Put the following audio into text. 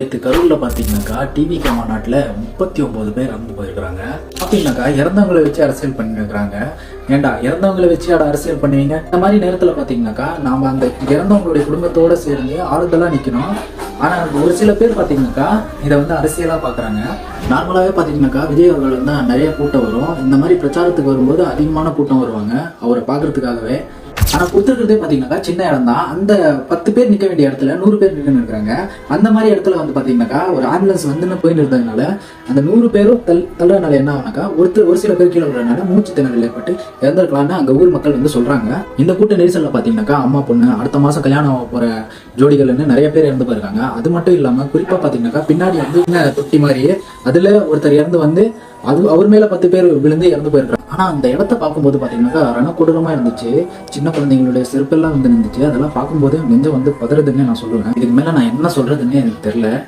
நேற்று கரூரில் பார்த்தீங்கன்னாக்கா டிவிகே மாநாட்டில் முப்பத்தி ஒன்பது பேர் இறந்து போயிருக்கிறாங்க. பார்த்தீங்கன்னாக்கா இறந்தவங்களை வச்சு அரசியல் பண்ணிருக்கிறாங்க. ஏன்டா இறந்தவங்களை வச்சு அட அரசியல் பண்ணுவீங்க? இந்த மாதிரி நேரத்தில் பார்த்தீங்கன்னாக்கா நாம் அந்த இறந்தவங்களுடைய குடும்பத்தோடு சேர்ந்து ஆறுதலாக நிற்கணும் ஆனால் ஒரு சில பேர் பார்த்தீங்கன்னாக்கா இதை வந்து அரசியலாக பார்க்குறாங்க நார்மலாகவே பார்த்தீங்கன்னாக்கா விஜய் அவர்கள் வந்து நிறைய கூட்டம் வரும். இந்த மாதிரி பிரச்சாரத்துக்கு வரும்போது அதிகமான கூட்டம் வருவாங்க. அவரை பார்க்குறதுக்காகவே ஆனால் கொடுத்துருக்கிறதே பார்த்தீங்கன்னாக்கா சின்ன இடம் தான் அந்த பத்து பேர் நிற்க வேண்டிய இடத்துல நூறு பேர் நின்று இருக்கிறாங்க. அந்த மாதிரி இடத்துல வந்து பார்த்தீங்கன்னாக்கா ஒரு ஆம்புலன்ஸ் வந்து போய் இருந்ததுனால அந்த நூறு பேரும் தள் தள்ளுறதுனால என்ன ஆகுனாக்கா ஒருத்தர் ஒரு சில பேர் கீழே விடுறதுனால மூச்சு திணறல் ஏற்பட்டு இறந்துருக்கலாம்னு அங்கே ஊர் மக்கள் வந்து சொல்கிறாங்க இந்த கூட்ட நெரிசலில் பார்த்தீங்கன்னாக்கா அம்மா பொண்ணு அடுத்த மாதம் கல்யாணம் ஆக போகிற ஜோடிகள்னு நிறைய பேர் இறந்து போயிருக்காங்க. அது மட்டும் இல்லாமல் குறிப்பாக பார்த்தீங்கன்னாக்கா பின்னாடி வந்து தொட்டி மாதிரியே அதில் ஒருத்தர் இறந்து வந்து அது அவர் மேல பத்து பேர் விழுந்து இறந்து போயிருக்காங்க. ஆனா அந்த இடத்த பார்க்கும்போது பாத்தீங்கன்னாக்கா ரணக்கொடூரமாக இருந்துச்சு. சின்ன குழந்தைங்களுடைய செருப்பெல்லாம் வந்து நின்றுச்சு அதெல்லாம் பார்க்கும்போது நெஞ்சம் வந்து பதறதுன்னு நான் சொல்லுவேன். இதுக்கு மேல நான் என்ன சொல்றதுன்னு எனக்கு தெரியல.